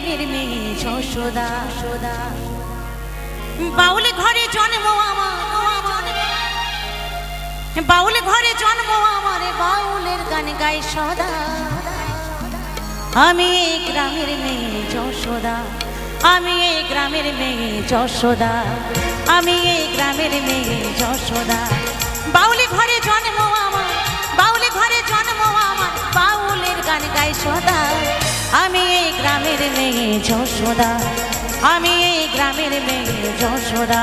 গ্রামের মেয়ে যশোদা সোদা। বাউল ঘরে জন্ম আমার বাউল ঘরে জন্ম আমার, বাউলের গান গাই সদা। আমি এই গ্রামের মেয়ে যশোদা আমি এই গ্রামের মেয়ে যশোদা আমি এই গ্রামের মেয়ে যশোদা বাউলি ঘরে জন্ম আমার, বাউলি ঘরে জন্ম আমার, বাউলের গান গাই সদা। আমি গ্রামের মেয়ে যশোদা আমি এই গ্রামের মেয়ে যশোদা।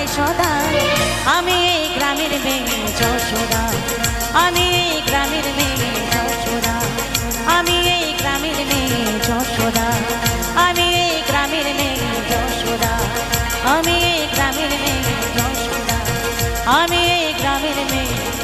গায় সদা। আমি এই গ্রামের মেয়ে যশোদা। আমি এই গ্রামের মেয়ে যশোদা। আমি এই গ্রামের মেয়ে যশোদা। আমি এই গ্রামের মেয়ে যশোদা। আমি এই গ্রামের মেয়ে যশোদা। আমি এই গ্রামের মেয়ে